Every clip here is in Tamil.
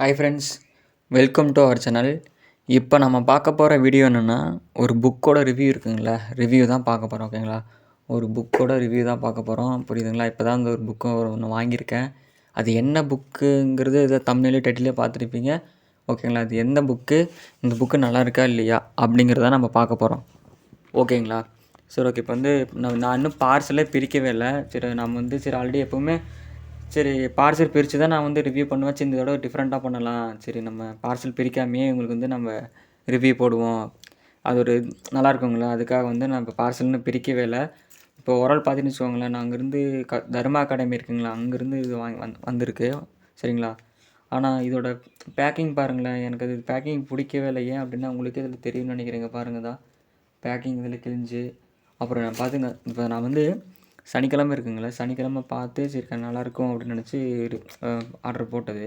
Hi friends welcome to our channel இப்போ நம்ம பார்க்க போகிற வீடியோ என்னென்னா ஒரு புக்கோட ரிவ்யூ இருக்குங்களா? ரிவ்யூ தான் பார்க்க போகிறோம் ஓகேங்களா ஒரு புக்கோட ரிவ்யூ தான் பார்க்க போகிறோம் புரியுதுங்களா? இப்போ தான் அந்த ஒரு புக்கு ஒன்று வாங்கியிருக்கேன். அது என்ன புக்குங்கிறது இதை தமிழ்லேயே டைட்டிலே பார்த்துருப்பீங்க. ஓகேங்களா அது எந்த புக்கு இந்த புக்கு நல்லா இருக்கா இல்லையா? அப்படிங்கிறத நம்ம பார்க்க போகிறோம் ஓகேங்களா சரி ஓகே இப்போ வந்து நான் நான் இன்னும் பார்சலே பிரிக்கவே இல்லை. சரி நம்ம வந்து சரி ஆல்ரெடி எப்போவுமே சரி பார்சல் பிரித்து தான் நான் வந்து ரிவ்யூ பண்ணுவேன். சரி இந்த தடவை டிஃப்ரெண்ட்டாக பண்ணலாம். சரி நம்ம பார்சல் பிரிக்காமையே உங்களுக்கு வந்து நம்ம ரிவ்யூ போடுவோம். அது ஒரு நல்லா இருக்குங்களா? அதுக்காக வந்து நான் இப்போ பார்சல்னு பிரிக்கவே இல்லை. இப்போ ஒரு பார்த்துன்னு பார்த்தீங்கன்னு வச்சுக்கோங்களேன் நான் அங்கேருந்து க தர்மா அகாடமி இருக்குங்களா? அங்கேருந்து இது வாங்கி வந் வந்திருக்கு. சரிங்களா? ஆனால் இதோட பேக்கிங் பாருங்களேன். எனக்கு அது பேக்கிங் பிடிக்கவே இல்லை. ஏன் அப்படின்னா உங்களுக்கே இதில் தெரியும்னு நினைக்கிறேங்க பாருங்கள் தான். பேக்கிங் இதில் கிழிஞ்சு. அப்புறம் நான் பார்த்துங்க இப்போ நான் வந்து சனிக்கிழமை இருக்குங்களே சனிக்கிழமை பார்த்து சரி நல்லாயிருக்கும் அப்படின்னு நினச்சி ஆர்டர் போட்டது.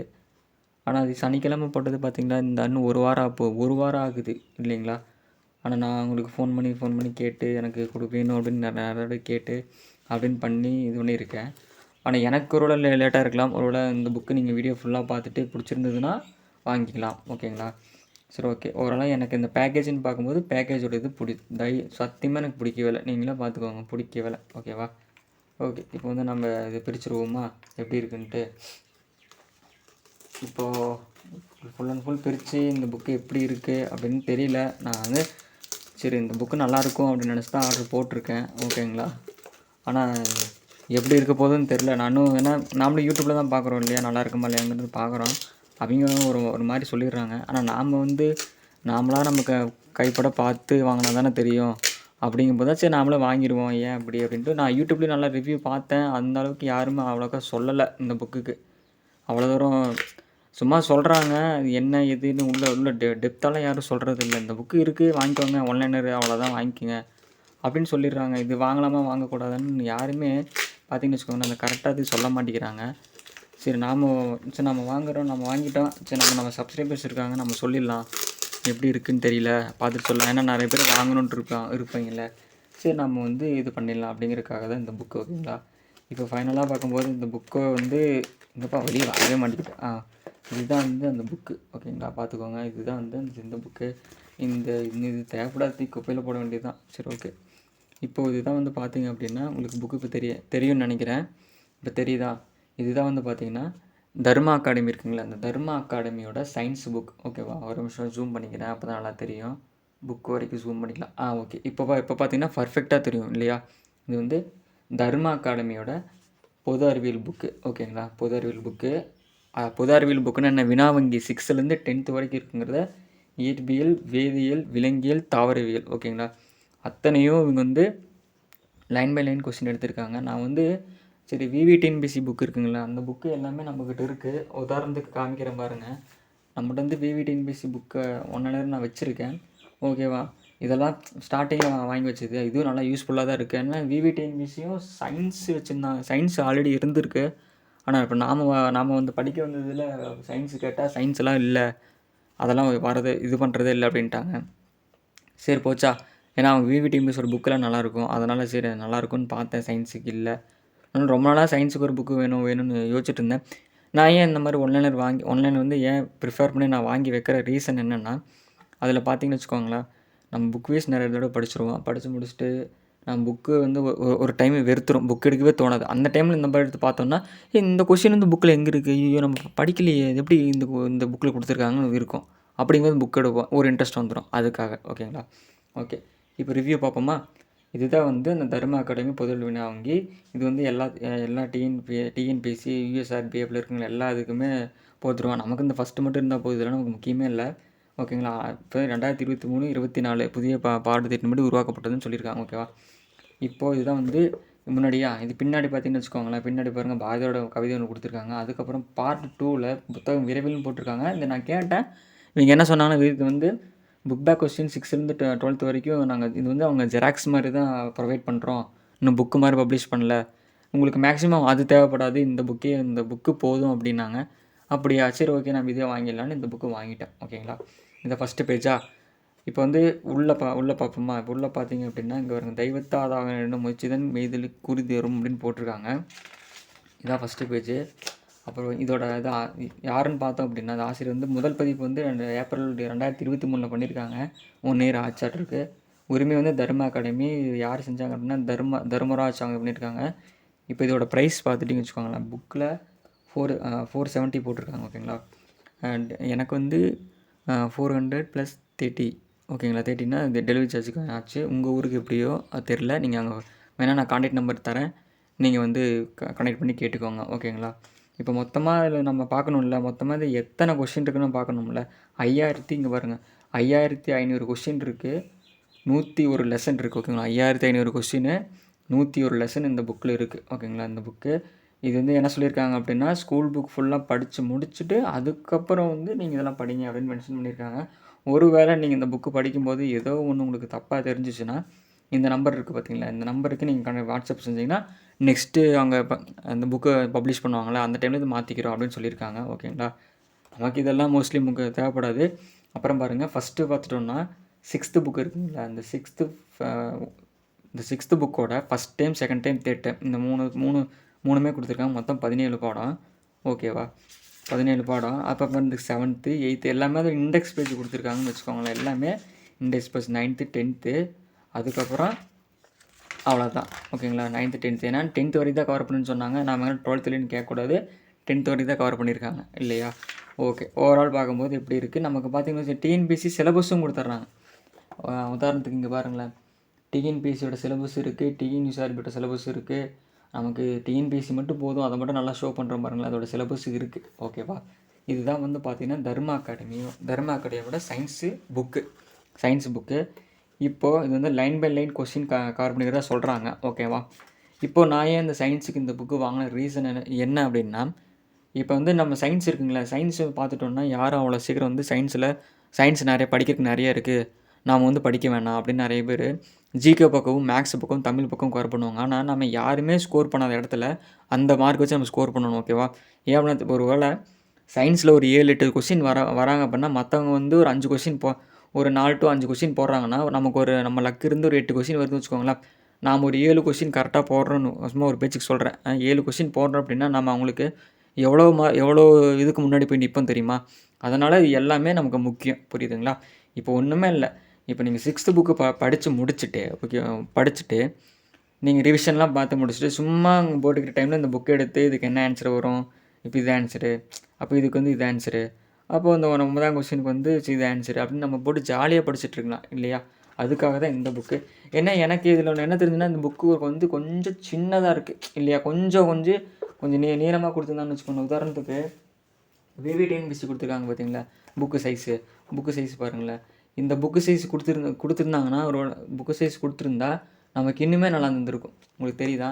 ஆனால் அது சனிக்கிழமை போட்டது பார்த்திங்கன்னா இந்த இன்னும் ஒரு வாரம் அப்போ ஒரு வாரம் ஆகுது இல்லைங்களா? ஆனால் நான் உங்களுக்கு ஃபோன் பண்ணி ஃபோன் பண்ணி கேட்டு எனக்கு கொடு வேணும் அப்படின்னு நான் நிறைய கேட்டு அப்படின்னு பண்ணி இது பண்ணியிருக்கேன். ஆனால் எனக்கு ஒரு வேளை லேட்டாக இருக்கலாம். ஒரு வேளை இந்த புக்கு நீங்கள் வீடியோ ஃபுல்லாக பார்த்துட்டு பிடிச்சிருந்ததுன்னா வாங்கிக்கலாம் ஓகேங்களா? சரி ஓகே. ஓரளவு எனக்கு இந்த பேக்கேஜ்னு பார்க்கும்போது பேக்கேஜோட இது பிடி தை சத்தியமாக எனக்கு பிடிக்கவே இல்லை. நீங்களே பார்த்துக்கோங்க பிடிக்கவே இல்லை ஓகேவா? ஓகே இப்போ வந்து நம்ம இது பிரிச்சுருவோமா? எப்படி இருக்குன்ட்டு? இப்போது ஃபுல் அண்ட் ஃபுல் பிரித்து இந்த புக்கு எப்படி இருக்குது அப்படின்னு தெரியல. நான் வந்து சரி இந்த புக்கு நல்லாயிருக்கும் அப்படின்னு நினச்சி தான் ஆர்டர் போட்டிருக்கேன் ஓகேங்களா ஆனால் எப்படி இருக்க போகுதுன்னு தெரில நானும் ஏன்னா நாமளும் யூடியூப்பில் தான் பார்க்குறோம் இல்லையா? நல்லா இருக்குமா இல்லையாங்கிறது பார்க்குறோம். அவங்க ஒரு ஒரு மாதிரி சொல்லிடுறாங்க. ஆனால் நாம் வந்து நாமளாக நமக்கு கைப்பட பார்த்து வாங்கினா தானே தெரியும். அப்படிங்கும்போது தான் சரி நாமளே வாங்கிடுவோம் ஏன் அப்படி அப்படின்ட்டு நான் யூடியூப்லேயும் நல்லா ரிவ்யூ பார்த்தேன். அந்த அளவுக்கு யாருமே அவ்வளோக்கா சொல்லலை இந்த புக்குக்கு அவ்வளோ தூரம் சும்மா சொல்கிறாங்க அது என்ன எதுன்னு உள்ள உள்ள டெ டெப்த்தாலாம் யாரும் சொல்கிறது இல்லை இந்த புக்கு இருக்குது வாங்கிக்கோங்க ஒன்லைனர் அவ்வளோதான் வாங்கிக்கோங்க. அப்படின்னு சொல்லிடுறாங்க. இது வாங்கலாமா வாங்கக்கூடாதுன்னு யாருமே பார்த்திங்கன்னு வச்சுக்கோங்களேன் அந்த கரெக்டாக இது சொல்ல மாட்டேங்கிறாங்க. சரி நாம் சரி நம்ம வாங்குகிறோம் நம்ம வாங்கிட்டோம். சரி நம்ம நம்ம சப்ஸ்கிரைபர்ஸ் இருக்காங்க நம்ம சொல்லிடலாம். எப்படி இருக்குன்னு தெரியல. பார்த்துட்டு சொல்லலாம். ஏன்னா நிறைய பேர் வாங்கணுன்ட்டு இருப்பான் இருப்பீங்கள்ல சரி நம்ம வந்து இது பண்ணிடலாம் அப்படிங்கிறதுக்காக தான் இந்த புக்கு ஓகேங்களா? இப்போ ஃபைனலாக பார்க்கும்போது இந்த புக்கை வந்து இங்கேப்பா வெளியே வரவே மாட்டேங்குது. ஆ இதுதான் வந்து அந்த புக்கு ஓகேங்களா? பார்த்துக்கோங்க. இதுதான் வந்து அந்த இந்த புக்கு இந்த இந்த இது தேவைப்படாத குப்பையில் போட வேண்டியது தான் சரி ஓகே. இப்போது இதுதான் வந்து பார்த்தீங்க அப்படின்னா உங்களுக்கு புக்கு இப்போ தெரிய தெரியும்னு நினைக்கிறேன். இப்போ தெரியுதா? இதுதான் வந்து பார்த்தீங்கன்னா தர்மா அகாடமி இருக்குங்களா அந்த தர்மா அகாடமியோட சயின்ஸ் புக் ஓகேவா ஒரு நிமிஷம் ஜூம் பண்ணிக்கிறேன் அப்போ தான் நல்லா தெரியும். புக் வரைக்கும் ஜூம் பண்ணிக்கலாம். ஆ ஓகே இப்போ பா இப்போ பார்த்தீங்கன்னா பர்ஃபெக்டாக தெரியும் இல்லையா? இது வந்து தர்மா அகாடமியோட பொது அறிவியல் புக்கு ஓகேங்களா பொது அறிவியல் புக்கு பொது அறிவியல் புக்குன்னு என்ன? வினாவங்கி சிக்ஸ்த்துலேருந்து டென்த்து வரைக்கும் இருக்குங்கிறத இயற்பியல் வேதியியல் விலங்கியல் தாவரவியல். ஓகேங்களா அத்தனையும் இவங்க வந்து லைன் பை லைன் கொஸ்டின் எடுத்திருக்காங்க. நான் வந்து சரி விவிடிஎன்பிசி புக் இருக்குங்களா? அந்த புக்கு எல்லாமே நம்மக்கிட்ட இருக்குது உதாரணத்துக்கு காமிக்கிறேன் பாருங்கள் நம்மகிட்ட வந்து விவிடிஎன்பிசி புக்கை ஒன் நேரம் நான் வச்சுருக்கேன். ஓகேவா இதெல்லாம் ஸ்டார்டிங்கில் வாங்கி வச்சது. இதுவும் நல்லா யூஸ்ஃபுல்லாக தான் இருக்குது ஏன்னா விவிடிஎன்பிசியும் சயின்ஸ் வச்சுருந்தாங்க சயின்ஸ் ஆல்ரெடி இருந்திருக்கு. ஆனால் இப்போ நாம் நாம் வந்து படிக்க வந்ததில் சயின்ஸ் கேட்டால் சயின்ஸ் எல்லாம் இல்லை. அதெல்லாம் வரது இது பண்ணுறதே இல்லை அப்படின்ட்டாங்க. சரி போச்சா? ஏன்னா அவங்க விவிடிஎம்பிஎஸ் ஒரு புக்கெல்லாம் நல்லாயிருக்கும் அதனால் சரி நல்லாயிருக்கும்னு பார்த்தேன். சயின்ஸுக்கு இல்லை. ஆனால் ரொம்ப நாளாக சயின்ஸுக்கு ஒரு புக்கு வேணும் வேணும்னு யோசிச்சுட்டு இருந்தேன் நான் ஏன் இந்த மாதிரி ஒன்லைனர் வாங்கி ஒன்லைன் வந்து ஏன் ப்ரிஃபர் பண்ணி நான் வாங்கி வைக்கிற ரீசன் என்னென்னா அதில் பார்த்தீங்கன்னு வச்சுக்கோங்களேன் நம்ம புக் வைஸ் நிறைய தடவை படிச்சிருவோம். படித்து முடிச்சுட்டு நம்ம புக்கு வந்து ஒ- ஒரு டைம் வெறுத்துரும். புக் எடுக்கவே தோணாது. அந்த டைமில் இந்த மாதிரி எடுத்து பார்த்தோம்னா இந்த கொஷின் வந்து புக்கில் எங்கே இருக்குது ஐயோ நம்ம படிக்கலையே. எப்படி இந்த இந்த புக்கில் கொடுத்துருக்காங்கன்னு இருக்கும். அப்படிங்கும்போது புக் எடுப்போம். ஒரு இன்ட்ரெஸ்ட் வந்துடும் அதுக்காக. ஓகேங்களா ஓகே இப்போ ரிவ்யூ பார்ப்போமா? இதுதான் வந்து அந்த தர்மா அகாடமி பொது வினா இது வந்து எல்லா எல்லா டிஎன்பி டிஎன்பிஎஸ்சி யூஎஸ்ஆர்பிஎஃப்ல இருக்குங்களா எல்லா இதுக்குமே போத்துருவான் நமக்கு இந்த ஃபஸ்ட்டு மட்டும் இருந்தால் போகுது இதெல்லாம் நமக்கு முக்கியமே இல்லை. ஓகேங்களா இப்போ ரெண்டாயிரத்தி இருபத்தி மூணு இருபத்தி நாலு புதிய பா பாடத்திட்டப்படி உருவாக்கப்பட்டதுன்னு சொல்லியிருக்காங்க ஓகேவா இப்போது இதுதான் வந்து முன்னாடியா? இது பின்னாடி பார்த்தீங்கன்னு வச்சுக்கோங்களேன். பின்னாடி பாருங்கள் பாரதியோட கவிதை ஒன்று கொடுத்துருக்காங்க. அதுக்கப்புறம் பார்ட் டூவில் புத்தகம் விரைவில் போட்டிருக்காங்க. இந்த நான் கேட்டேன். இவங்க என்ன சொன்னாங்கன்னா இது வந்து புக் பேக் கொஸ்டின் சிக்ஸ்லேருந்து டுவெல்த் வரைக்கும் நாங்கள் இது வந்து அவங்க ஜெராக்ஸ் மாதிரி தான் ப்ரொவைட் பண்ணுறோம் இன்னும் புக்கு மாதிரி பப்ளிஷ் பண்ணல. உங்களுக்கு மேக்ஸிமம் அது தேவைப்படாது. இந்த புக்கே இந்த புக்கு போதும் அப்படின்னாங்க. அப்படியா சரி ஓகே நான் இதே வாங்கிடலான்னு இந்த புக்கு வாங்கிட்டேன் ஓகேங்களா இந்த ஃபஸ்ட்டு பேஜா இப்போ வந்து உள்ளே பா உள்ளே பார்ப்போமா? இப்போ உள்ளே பார்த்தீங்க அப்படின்னா இங்கே வருங்க தெய்வத்தாதாக முயற்சிதன் மெய்தலு குறிதேறும் அப்படின்னு போட்டிருக்காங்க. இதான் ஃபஸ்ட்டு பேஜு அப்புறம் இதோட இது யாருன்னு பார்த்தோம் அப்படின்னா அந்த ஆசிரியர் வந்து முதல் பதிப்பு வந்து ரெண்டு ஏப்ரல் ரெண்டாயிரத்தி இருபத்தி மூணில் பண்ணியிருக்காங்க. ஒன் இயர் ஆச்சாட்ருக்கு உரிமை வந்து தர்ம அகாடமி யார் செஞ்சாங்க அப்படின்னா தர்ம தர்மராஜ் அவங்க பண்ணியிருக்காங்க. இப்போ இதோட ப்ரைஸ் பார்த்துட்டிங்கன்னு வச்சுக்கோங்களேன் புக்கில் ஃபோர் ஃபோர் செவன்ட்டி போட்டிருக்காங்க ஓகேங்களா அண்ட் எனக்கு வந்து ஃபோர் ஹண்ட்ரட் ப்ளஸ் தேர்ட்டி ஓகேங்களா தேர்ட்டினா இந்த டெலிவரி சார்ஜுக்கு ஆச்சு. உங்கள் ஊருக்கு எப்படியோ அது தெரில நீங்கள் அங்கே வேணால் நான் கான்டாக்ட் நம்பர் தரேன். நீங்கள் வந்து கனெக்ட் பண்ணி கேட்டுக்கோங்க ஓகேங்களா இப்போ மொத்தமாக இதில் நம்ம பார்க்கணும்ல மொத்தமாக இது எத்தனை கொஷின் இருக்குன்னு பார்க்கணும்ல? ஐயாயிரத்தி இங்கே பாருங்கள் ஐயாயிரத்தி ஐநூறு கொஷின் இருக்குது நூற்றி ஒரு லெசன் இருக்குது ஓகேங்களா ஐயாயிரத்தி ஐநூறு கொஷின்னு நூற்றி ஒரு லெசன் இந்த புக்கில் இருக்குது ஓகேங்களா இந்த புக்கு இது வந்து என்ன சொல்லியிருக்காங்க அப்படின்னா ஸ்கூல் புக் ஃபுல்லாக படித்து முடிச்சுட்டு அதுக்கப்புறம் வந்து நீங்கள் இதெல்லாம் படிங்க அப்படின்னு மென்ஷன் பண்ணியிருக்காங்க. ஒருவேளை நீங்கள் இந்த புக்கு படிக்கும்போது ஏதோ ஒன்று உங்களுக்கு தப்பாக தெரிஞ்சிச்சுன்னா இந்த நம்பர் இருக்குது பார்த்தீங்களா இந்த நம்பருக்கு நீங்கள் வாட்ஸ்அப் செஞ்சீங்கன்னா நெக்ஸ்ட்டு அவங்க அந்த புக்கை பப்ளிஷ் பண்ணுவாங்களே அந்த டைமில் இது மாற்றிக்கிறோம் அப்படின்னு சொல்லியிருக்காங்க. ஓகேங்களா நமக்கு இதெல்லாம் மோஸ்ட்லி புக்கு தேவைப்படாது. அப்புறம் பாருங்கள் ஃபஸ்ட்டு பார்த்துட்டோம்னா சிக்ஸ்த்து புக் இருக்குங்களா? அந்த சிக்ஸ்த்து இந்த சிக்ஸ்த்து புக்கோட first time second time third time இந்த மூணு மூணு மூணுமே கொடுத்துருக்காங்க. மொத்தம் பதினேழு பாடம். ஓகேவா பதினேழு பாடம். அப்போ வந்து செவன்த்து எயித்து எல்லாமே அது இண்டெக்ஸ் பேஜ் கொடுத்துருக்காங்கன்னு வச்சுக்கோங்களேன். எல்லாமே இண்டெக்ஸ் பேஜ் நைன்த்து டென்த்து அதுக்கப்புறம் அவ்வளோதான் ஓகேங்களா? நைன்த்து டென்த்து ஏன்னா டென்த்து வரைக்கும் தான் கவர் பண்ணுன்னு சொன்னாங்க. நாம டுவெல்த்துலேன்னு கேட்கக்கூடாது. டென்த் வரைக்கும் தான் கவர் பண்ணியிருக்காங்க இல்லையா? ஓகே. ஓவரால் பார்க்கும்போது எப்படி இருக்குது நமக்கு பார்த்தீங்கன்னா டிஎன்பிசி சிலபஸும் கொடுத்துட்றாங்க. உதாரணத்துக்கு இங்கே பாருங்களேன். டிஎன்பிசியோட சிலபஸ் இருக்குது டிஎன்யூசிஆர்பியோட சிலபஸ் இருக்குது நமக்கு டிஎன்பிசி மட்டும் போதும். அதை மட்டும் நல்லா ஷோ பண்ணுறோம் பாருங்களேன். அதோட சிலபஸ் இருக்குது ஓகேவா? இதுதான் வந்து பார்த்திங்கன்னா தர்மா அகாடமி தர்மா அகாடமியோட சயின்ஸு புக்கு சயின்ஸ் புக்கு இப்போது இது வந்து லைன் பை லைன் கொஸ்டின் கா கவர் பண்ணிக்கிறதா சொல்கிறாங்க ஓகேவா இப்போது நான் ஏன் இந்த சயின்ஸுக்கு இந்த புக்கு வாங்கின ரீசன் என்ன என்ன அப்படின்னா இப்போ வந்து நம்ம சயின்ஸ் இருக்குங்களா சயின்ஸ் பார்த்துட்டோம்னா யாரும் அவ்வளோ சீக்கிரம் வந்து சயின்ஸில் சயின்ஸ் நிறைய படிக்கிறதுக்கு நிறைய இருக்குது நாம் வந்து படிக்க வேணாம் அப்படின்னு நிறைய பேர் ஜிகே பக்கமும் மேக்ஸ் பக்கம் தமிழ் பக்கம் கவர் பண்ணுவாங்க. ஆனால் நம்ம யாருமே ஸ்கோர் பண்ணாத இடத்துல அந்த மார்க் வச்சு நம்ம ஸ்கோர் பண்ணணும் ஓகேவா ஏன் அப்படின்னா ஒரு வேளை சயின்ஸில் ஒரு ஏழு எட்டு கொஸ்டின் வர வராங்க அப்படின்னா மற்றவங்க வந்து ஒரு அஞ்சு கொஸ்டின் போ ஒரு நாலு டு அஞ்சு கொஸ்டின் போடுறாங்கன்னா நமக்கு ஒரு நம்ம லக் இருந்து ஒரு எட்டு கொஷின் வருதுன்னு வச்சுக்கோங்களேன். நாம் ஒரு ஏழு கொஸ்டின் கரெக்டாக போடுறோன்னு சும்மா ஒரு பேச்சுக்கு சொல்கிறேன் ஏழு கொஷின் போடுறோம் அப்படின்னா நம்ம அவங்களுக்கு எவ்வளோ மா எவ்வளோ இதுக்கு முன்னாடி போய் நிற்போம் தெரியுமா? அதனால் இது எல்லாமே நமக்கு முக்கியம். புரியுதுங்களா? இப்போ ஒன்றுமே இல்லை. இப்போ நீங்கள் சிக்ஸ்த்து புக்கு ப படித்து முடிச்சுட்டு ஓகே படிச்சுட்டு நீங்கள் ரிவிஷன்லாம் பார்த்து முடிச்சுட்டு சும்மா அங்கே போட்டுக்கிற டைமில் இந்த புக் எடுத்து இதுக்கு என்ன ஆன்சர் வரும்? இப்போ இது ஆன்சரு அப்போ இதுக்கு வந்து இது ஆன்சரு அப்போ இந்த ஒன்பதாம் கொஸ்டினுக்கு வந்து சி, இது ஆன்சர் அப்படின்னு நம்ம போட்டு ஜாலியாக படிச்சுட்டு இருக்கலாம் இல்லையா? அதுக்காக தான் இந்த புக்கு ஏன்னா எனக்கு இதில் ஒன்று என்ன தெரிஞ்சுன்னா இந்த புக்கு வந்து கொஞ்சம் சின்னதாக இருக்குது இல்லையா? கொஞ்சம் கொஞ்சம் கொஞ்சம் நீ நீளமாக கொடுத்துருந்தான்னு வச்சுக்கோங்க. உதாரணத்துக்கு விவிடிஎன்பிசி கொடுத்துருக்காங்க பார்த்தீங்களா? புக்கு சைஸு புக்கு சைஸ் பாருங்களேன். இந்த புக்கு சைஸ் கொடுத்துருந்த கொடுத்துருந்தாங்கன்னா ஒரு புக்கு சைஸ் கொடுத்துருந்தா நமக்கு இன்னுமே நல்லா இருந்திருக்கும். உங்களுக்கு தெரியுதா?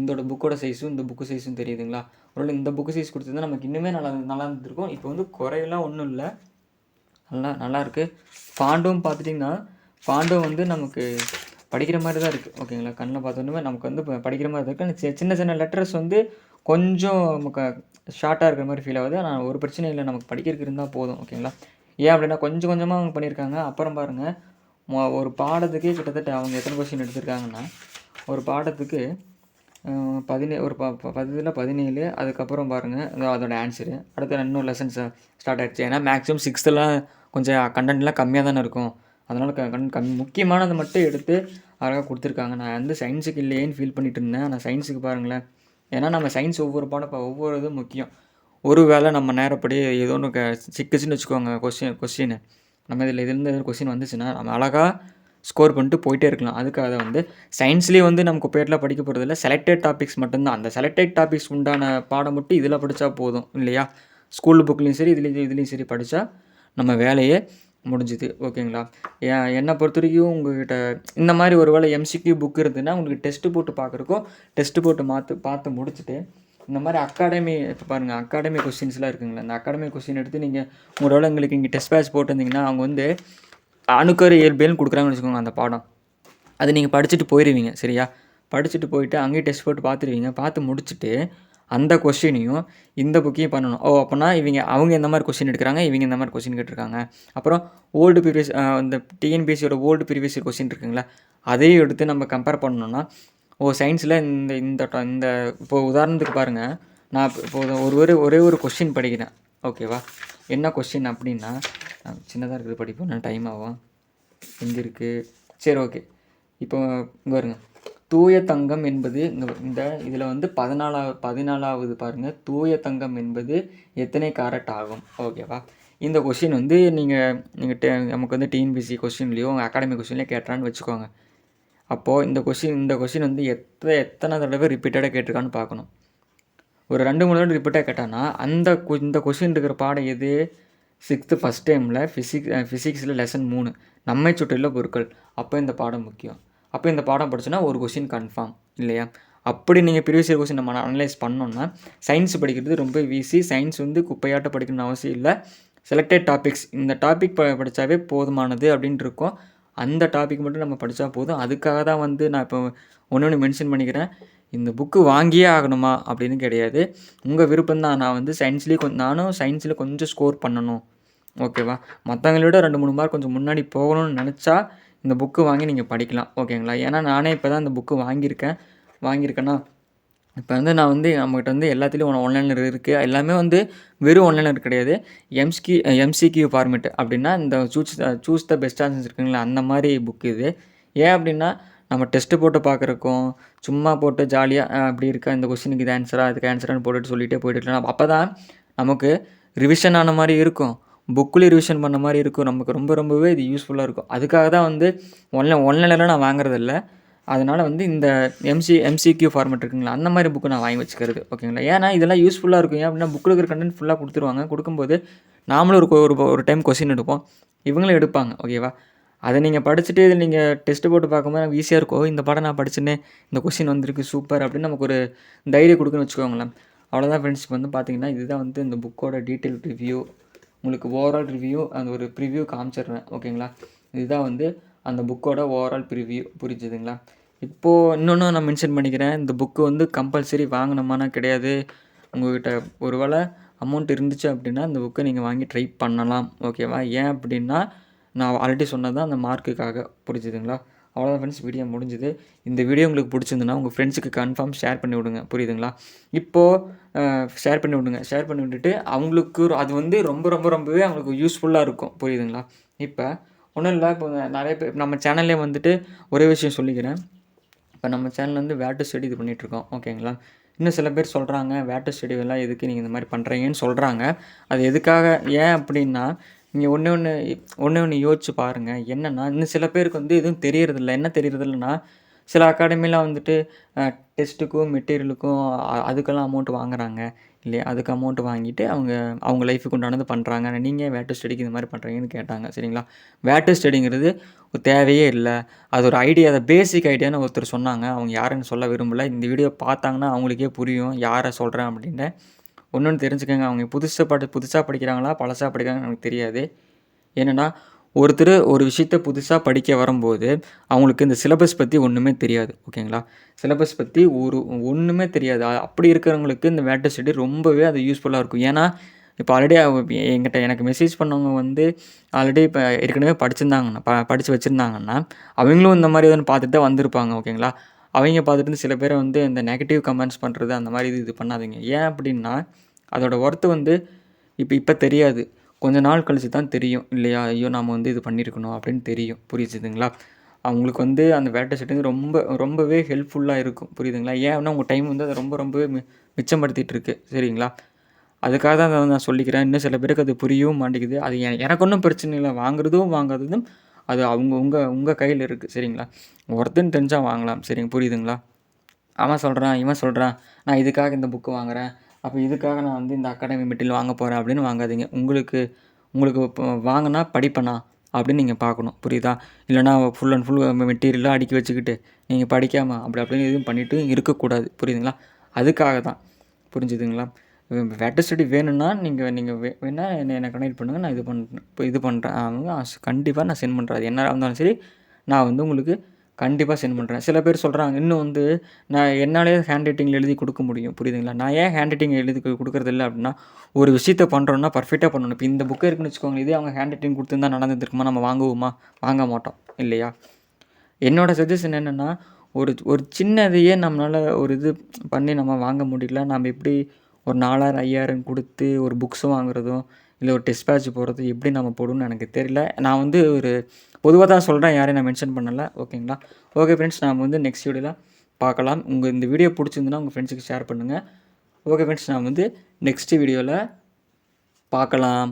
இந்தோட புக்கோட சைஸும் இந்த புக்கு சைஸும் தெரியுதுங்களா? ஒருவேளை இந்த புக்கு சைஸ் கொடுத்துருந்தா நமக்கு இன்னுமே நல்லா நல்லா இருந்திருக்கும். இப்போ வந்து குறையெல்லாம் ஒன்றும் இல்லை. நல்லா நல்லா இருக்குது ஃபாண்டும் பார்த்துட்டிங்கன்னா ஃபாண்டும் வந்து நமக்கு படிக்கிற மாதிரி தான் இருக்குது ஓகேங்களா கண்ணில் பார்த்தோன்னே நமக்கு வந்து இப்போ படிக்கிற மாதிரி தான் இருக்குது ஆனால் சின்ன சின்ன லெட்டர்ஸ் வந்து கொஞ்சம் நமக்கு ஷார்ட்டாக இருக்கிற மாதிரி ஃபீல் ஆகுது. ஆனால் ஒரு பிரச்சனையும் இல்லை. நமக்கு படிக்கிறதுக்கு இருந்தால் போதும். ஓகேங்களா ஏன் அப்படின்னா கொஞ்சம் கொஞ்சமாக அவங்க பண்ணியிருக்காங்க. அப்புறம் பாருங்கள் ஒரு பாடத்துக்கே கிட்டத்தட்ட அவங்க எத்தனை கொஸ்டின் எடுத்திருக்காங்கன்னா ஒரு பாடத்துக்கு பதினே ஒரு ப ப- பதில் பதினேழு அதுக்கப்புறம் பாருங்கள் அதோட ஆன்சரு அடுத்து இன்னும் லெசன்ஸ் ஸ்டார்ட் ஆகிடுச்சு ஏன்னா மேக்ஸிமம் சிக்ஸ்த்தெல்லாம் கொஞ்சம் கண்டென்ட்லாம் கம்மியாக தானே இருக்கும். அதனால் க கண் கம்மி முக்கியமானதை மட்டும் எடுத்து அழகாக கொடுத்துருக்காங்க. நான் வந்து சயின்ஸுக்கு இல்லையேன்னு ஃபீல் பண்ணிட்டு இருந்தேன். ஆனால் சயின்ஸுக்கு பாருங்களேன். ஏன்னா நம்ம சயின்ஸ் ஒவ்வொரு பாடம் இப்போ ஒவ்வொரு இதுவும் முக்கியம். ஒரு வேளை நம்ம நேரப்படி ஏதோ ஒன்று க சிக்கிச்சுன்னு வச்சுக்கோங்க கொஸ்டின் கொஸ்டின் நம்ம இதில் இதுலேருந்து எதுவும் கொஸ்டின் வந்துச்சுன்னா நம்ம அழகாக ஸ்கோர் பண்ணிட்டு போயிட்டே இருக்கலாம். அதுக்காக வந்து சயின்ஸ்லேயே வந்து நமக்கு பேரில் படிக்க போகிறதில்ல செலக்டட் டாபிக்ஸ் மட்டும்தான். அந்த செலக்டட் டாபிக்ஸ் உண்டான பாடம் மட்டும் இதில் படித்தா போதும் இல்லையா? ஸ்கூல் புக்லேயும் சரி இதுலேயும் இதுலேயும் சரி படித்தா நம்ம வேலையே முடிஞ்சுது. ஓகேங்களா? ஏன் என்னை பொறுத்த வரைக்கும் உங்ககிட்ட இந்த மாதிரி ஒரு வேளை எம்சிக்யூ புக் இருந்ததுன்னா உங்களுக்கு டெஸ்ட்டு போட்டு பார்க்குறக்கும் டெஸ்ட்டு போட்டு மாற்று பார்த்து முடிச்சுட்டு இந்த மாதிரி அகாடமி இப்போ பாருங்கள் அகாடமி கொஸ்டின்ஸ்லாம் இருக்குங்களா அந்த அகாடமி கொஸ்டின் எடுத்து நீங்கள் உங்களோட உங்களுக்கு இங்கே டெஸ்ட் பேட்ச் போட்டிருந்தீங்கன்னா அவங்க வந்து அணுக்கரு இயல்பியல்னு கொடுக்குறாங்கன்னு வச்சுக்கோங்க அந்த பாடம். அது நீங்கள் படிச்சுட்டு போயிடுவீங்க சரியா? படிச்சுட்டு போயிட்டு அங்கேயும் டெஸ்ட் போட்டு பார்த்துருவீங்க. பார்த்து முடிச்சுட்டு அந்த கொஷினையும் இந்த புக்கையும் பண்ணணும். ஓ அப்போனா இவங்க அவங்க இந்த மாதிரி கொஸ்டின் எடுக்கிறாங்க இவங்க இந்த மாதிரி கொஸ்டின் கேட்டிருக்காங்க. அப்புறம் ஓல்டு ப்ரீவியஸ் இந்த டிஎன்பிஎஸ்சியோட ஓல்டு ப்ரீவியஸ் கொஸ்டின் இருக்குங்களா? அதையும் எடுத்து நம்ம கம்பேர் பண்ணோம்னா ஓ சயின்ஸில் இந்த இந்த ட- இந்த இப்போ உதாரணத்துக்கு பாருங்கள் நான் இப்போ இப்போ ஒரு ஒரு ஒரே ஒரு கொஷின் படிக்கிறேன். ஓகேவா? என்ன கொஷின் அப்படின்னா சின்னதாக இருக்குது படிப்போம் நான் டைம் ஆகும் எங்கே இருக்குது சரி ஓகே இப்போ இங்கே வருங்க. தூய தங்கம் என்பது இந்த இதில் வந்து பதினாலா பதினாலாவது பாருங்கள் தூய தங்கம் என்பது எத்தனை கேரட் ஆகும்? ஓகேவா? இந்த கொஷின் வந்து நீங்கள் நீங்கள் டே நமக்கு வந்து டிஎன்பிசி கொஷின்லேயோ உங்கள் அகாடமி கொஷின்லேயோ கேட்டான்னு வச்சுக்கோங்க. அப்போது இந்த கொஷின் இந்த கொஷின் வந்து எத்தனை எத்தனை தடவை ரிப்பீட்டடாக கேட்டிருக்கான்னு பார்க்கணும். ஒரு ரெண்டு மூணு தடவை ரிப்பீட்டாக கேட்டான்னா அந்த இந்த கொஷின் இருக்கிற பாடம் எது? சிக்ஸ்த்து ஃபஸ்ட் டைமில் ஃபிசிக்ஸ் ஃபிசிக்ஸில் லெசன் மூணு. நம்மை சுற்றியுள்ள பொருட்கள். அப்போ இந்த பாடம் முக்கியம். அப்போ இந்த பாடம் படிச்சோன்னா ஒரு கொஷின் கன்ஃபார்ம் இல்லையா? அப்படி நீங்கள் ப்ரீவியஸ் இயர் கொஷின் நம்ம அனலைஸ் பண்ணோம்னா சயின்ஸ் படிக்கிறது ரொம்ப ஈஸி சயின்ஸ் வந்து குப்பையாட்ட படிக்கணும்னு அவசியம் இல்லை. செலக்டட் டாபிக்ஸ் இந்த டாபிக் படித்தாவே போதுமானது அப்படின்ட்டு இருக்கும். அந்த டாபிக் மட்டும் நம்ம படித்தா போதும். அதுக்காக தான் வந்து நான் இப்போ ஒன்று ஒன்று மென்ஷன் பண்ணிக்கிறேன். இந்த புக்கு வாங்கியே ஆகணுமா அப்படின்னு கிடையாது. உங்கள் விருப்பம் தான் நான் வந்து சயின்ஸ்லேயே கொஞ்சம் நானும் சயின்ஸில் கொஞ்சம் ஸ்கோர் பண்ணணும். ஓகேவா மற்றவங்கள விட ரெண்டு மூணு மார்க் கொஞ்சம் முன்னாடி போகணும்னு நினச்சா இந்த புக்கு வாங்கி நீங்கள் படிக்கலாம். ஓகேங்களா ஏன்னா நானே இப்போ தான் இந்த புக்கு வாங்கியிருக்கேன். வாங்கியிருக்கேன்னா இப்போ வந்து நான் வந்து நம்மகிட்ட வந்து எல்லாத்துலேயும் ஒன் ஒன்லைனர் இருக்குது எல்லாமே வந்து வெறும் ஒன்லைனர் கிடையாது. எம்ஸ்கி எம்சிக்யூ ஃபார்மேட் அப்படின்னா இந்த choose choose the best answers இருக்குங்களா? அந்த மாதிரி புக் இது. ஏன் அப்படின்னா நம்ம டெஸ்ட்டு போட்டு பார்க்குறக்கும் சும்மா போட்டு ஜாலியாக அப்படி இருக்கா இந்த கொஸ்டினுக்கு இது ஆன்சராக அதுக்கு ஆன்சரானு போட்டுட்டு சொல்லிகிட்டே போயிட்டு அப்போ தான் நமக்கு ரிவிஷன் ஆன மாதிரி இருக்கும். புக்கில் ரிவிஷன் பண்ண மாதிரி இருக்கும். நமக்கு ரொம்ப ரொம்பவே இது யூஸ்ஃபுல்லாக இருக்கும். அதுக்காக தான் வந்து ஒன்லைன் ஒன்லைனில் நான் வாங்குறதில்ல. அதனால் வந்து இந்த எம்சி எம்சிக்யூ ஃபார்மேட் இருக்குங்களா அந்த மாதிரி புக்கு நான் வாங்கி வச்சுக்கிறது ஓகேங்களா ஏன்னா இதெல்லாம் யூஸ்ஃபுல்லாக இருக்கும். ஏன் அப்படின்னா புக்கில் இருக்கிற கண்டென்ட் ஃபுல்லாக கொடுத்துருவாங்க. கொடுக்கும்போது நாமளும் ஒரு ஒரு ஒரு டைம் கொஸ்டின் எடுப்போம். இவங்களும் எடுப்பாங்க ஓகேவா அதை நீங்கள் படிச்சுட்டு இதில் நீங்கள் டெஸ்ட்டு போட்டு பார்க்கும்போது நமக்கு ஈஸியாக இருக்கும். இந்த படம் நான் படிச்சேனே இந்த கொஷின் வந்திருக்கு சூப்பர் அப்படின்னு நமக்கு ஒரு தைரியம் கொடுக்குன்னு வச்சுக்கோங்களேன். அவ்வளோதான் ஃப்ரெண்ட்ஸ் வந்து பார்த்தீங்கன்னா இதுதான் வந்து இந்த புக்கோட டீட்டெயில் ரிவ்யூ உங்களுக்கு ஓவரால் ரிவ்யூ அந்த ஒரு ப்ரிவ்யூ காமிச்சிடுறேன். ஓகேங்களா? இதுதான் வந்து அந்த புக்கோட ஓவரால் ப்ரிவ்யூ புரிஞ்சுதுங்களா? இப்போது இன்னொன்று நான் மென்ஷன் பண்ணிக்கிறேன். இந்த புக்கு வந்து கம்பல்சரி வாங்கினோமானா கிடையாது. உங்கள்கிட்ட ஒருவேளை அமௌண்ட் இருந்துச்சு அப்படின்னா இந்த புக்கை நீங்கள் வாங்கி ட்ரை பண்ணலாம். ஓகேவா? ஏன் அப்படின்னா நான் ஆல்ரெடி சொன்னது தான் அந்த மார்க்குக்காக புரிஞ்சுதுங்களா? அவ்வளோதான் ஃப்ரெண்ட்ஸ் வீடியோ முடிஞ்சுது. இந்த வீடியோ உங்களுக்கு பிடிச்சிருந்துன்னா உங்கள் ஃப்ரெண்ட்ஸுக்கு கன்ஃபார்ம் ஷேர் பண்ணி விடுங்க. புரியுதுங்களா? இப்போது ஷேர் பண்ணி விடுங்க. ஷேர் பண்ணி விட்டுட்டு அவங்களுக்கு அது வந்து ரொம்ப ரொம்ப ரொம்பவே அவங்களுக்கு யூஸ்ஃபுல்லாக இருக்கும். புரியுதுங்களா? இப்போ ஒன்றும் இல்லை இப்போ நிறைய பேர் நம்ம சேனல்லே வந்துட்டு ஒரே விஷயம் சொல்லிக்கிறேன். இப்போ நம்ம சேனல் வந்து வேட்டு ஸ்டடி இது பண்ணிகிட்ருக்கோம் ஓகேங்களா? இன்னும் சில பேர் சொல்கிறாங்க வேட்டு ஸ்டடி எல்லாம் எதுக்கு நீங்கள் இந்த மாதிரி பண்ணுறீங்கன்னு சொல்கிறாங்க அது எதுக்காக? ஏன் அப்படின்னா நீங்கள் ஒன்று ஒன்று ஒன்று ஒன்று யோசிச்சு பாருங்கள் என்னென்னா இன்னும் சில பேருக்கு வந்து எதுவும் தெரியறதில்ல. என்ன தெரியறதில்லனா சில அகாடமிலாம் வந்துட்டு டெஸ்ட்டுக்கும் மெட்டீரியலுக்கும் அதுக்கெல்லாம் அமௌண்ட் வாங்குறாங்க. இல்லையா? அதுக்கு அமௌண்ட் வாங்கிட்டு அவங்க அவங்க லைஃபுக்கு உண்டானது பண்ணுறாங்க நீங்கள் வேட்டு ஸ்டடிக்கு இந்த மாதிரி பண்ணுறீங்கன்னு கேட்டாங்க. சரிங்களா? வேட்டு ஸ்டடிங்கிறது ஒரு தேவையே இல்லை. அது ஒரு ஐடியா அதை பேசிக் ஐடியான்னு ஒருத்தர் சொன்னாங்க. அவங்க யாருன்னு சொல்ல விரும்பல. இந்த வீடியோ பார்த்தாங்கன்னா அவங்களுக்கே புரியும். யாரை சொல்கிறேன் அப்படின்ட்டு. ஒன்று தெரிஞ்சுக்கோங்க. அவங்க புதுசாக படி புதுசாக படிக்கிறாங்களா பழசாக படிக்கிறாங்கன்னு எனக்கு தெரியாது. ஏன்னா ஒருத்தர் ஒரு விஷயத்த புதுசாக படிக்க வரும்போது அவங்களுக்கு இந்த சிலபஸ் பற்றி ஒன்றுமே தெரியாது. ஓகேங்களா? சிலபஸ் பற்றி ஒரு ஒன்றுமே தெரியாது. அப்படி இருக்கிறவங்களுக்கு இந்த வேட்டை ஸ்டடி ரொம்பவே அது யூஸ்ஃபுல்லாக இருக்கும். ஏன்னா இப்போ ஆல்ரெடி என்கிட்ட எனக்கு மெசேஜ் பண்ணவங்க வந்து ஆல்ரெடி இப்போ ஏற்கனவே படிச்சிருந்தாங்கன்னா ப படித்து வச்சுருந்தாங்கன்னா அவங்களும் இந்த மாதிரி எதுவும் பார்த்துட்டு தான் வந்திருப்பாங்க. ஓகேங்களா? அவங்க பார்த்துட்டு சில பேரை வந்து இந்த நெகட்டிவ் கமெண்ட்ஸ் பண்ணுறது அந்த மாதிரி இது இது பண்ணாதீங்க. ஏன் அப்படின்னா அதோட ஒர்த்து வந்து இப்போ இப்போ தெரியாது. கொஞ்ச நாள் கழித்து தான் தெரியும். இல்லையா? ஐயோ நாம் வந்து இது பண்ணியிருக்கணும் அப்படின்னு தெரியும். புரியுதுங்களா? அவங்களுக்கு வந்து அந்த வேட்டை செட்டிங் ரொம்ப ரொம்பவே ஹெல்ப்ஃபுல்லாக இருக்கும். புரியுதுங்களா? ஏன்னா உங்கள் டைம் வந்து அதை ரொம்ப ரொம்பவே மி மிச்சப்படுத்திட்டு இருக்கு சரிங்களா? அதுக்காக தான் அதை நான் சொல்லிக்கிறேன். இன்னும் சில பேருக்கு அது புரியவும் மாட்டேங்குது. அது எனக்கு ஒன்றும் பிரச்சனை இல்லை. வாங்குறதும் வாங்காததும் அது அவங்க உங்கள் உங்கள் கையில் இருக்குது சரிங்களா? ஒருத்தன் தெரிஞ்சால் வாங்கலாம். சரிங்க புரியுதுங்களா? அவன் சொல்கிறான் இவன் சொல்கிறான் நான் இதுக்காக இந்த புக்கு வாங்குறேன். அப்போ இதுக்காக நான் வந்து இந்த அகாடமி மெட்டீரியல் வாங்க போகிறேன் அப்படின்னு வாங்காதீங்க. உங்களுக்கு உங்களுக்கு வாங்கினா படிப்பேனா அப்படின்னு நீங்கள் பார்க்கணும். புரியுதா? இல்லைனா ஃபுல் அண்ட் ஃபுல் மெட்டீரியலாக அடுக்கி வச்சுக்கிட்டு நீங்கள் படிக்காமல் அப்படி அப்படின்னு எதுவும் பண்ணிவிட்டு இருக்கக்கூடாது. புரியுதுங்களா? அதுக்காக தான். புரிஞ்சுதுங்களா? வெட்ட ஸ்டடி வேணும்னா நீங்கள் நீங்கள் வே வேணால் என்னை என்னை கனெக்ட் பண்ணுங்கள் நான் இது பண்ணுறேன் இப்போ இது பண்ணுறேன் அவங்க கண்டிப்பாக நான் சென்ட் பண்ணுறேன் அது என்ன இருந்தாலும் சரி நான் வந்து உங்களுக்கு கண்டிப்பாக சென்ட் பண்ணுறேன் சில பேர் சொல்கிறாங்க இன்னும் வந்து நான் என்னாலே ஹேண்ட் ரைட்டிங்கில் எழுதி கொடுக்க முடியும். புரியுதுங்களா? நான் ஏன் ஹேண்ட் ரைட்டிங் எழுதி கொடுக்குறது கொடுக்கறது இல்லை அப்படின்னா ஒரு விஷயத்த பண்ணுறோன்னா பர்ஃபெக்டாக பண்ணணும். இப்போ இந்த புக்கு இருக்குன்னு வச்சுக்கோங்க இதே அவங்க ஹேண்ட் ரைட்டிங் கொடுத்துருந்தா நடந்துருக்குமா நம்ம வாங்குவோமா? வாங்க மாட்டோம். இல்லையா? என்னோடய சஜஷன் என்னென்னா ஒரு ஒரு சின்னதையே நம்மளால் ஒரு இது பண்ணி நம்ம வாங்க முடியல. நம்ம எப்படி ஒரு நாலாயிரம் ஐயாயிரம் கொடுத்து ஒரு புக்ஸும் வாங்குறதும் இல்லை ஒரு டெஸ்ட் பேட்ச் போகிறது எப்படி நம்ம போடணும்னு எனக்கு தெரியல. நான் வந்து ஒரு பொதுவாக தான் சொல்கிறேன் யாரையும் நான் மென்ஷன் பண்ணலை. ஓகேங்களா? ஓகே ஃப்ரெண்ட்ஸ் நாம் வந்து நெக்ஸ்ட் வீடியோவில் பார்க்கலாம். உங்கள் இந்த வீடியோ பிடிச்சிருந்துன்னா உங்கள் ஃப்ரெண்ட்ஸுக்கு ஷேர் பண்ணுங்கள் ஓகே ஃப்ரெண்ட்ஸ் நான் வந்து நெக்ஸ்ட் வீடியோவில் பார்க்கலாம்.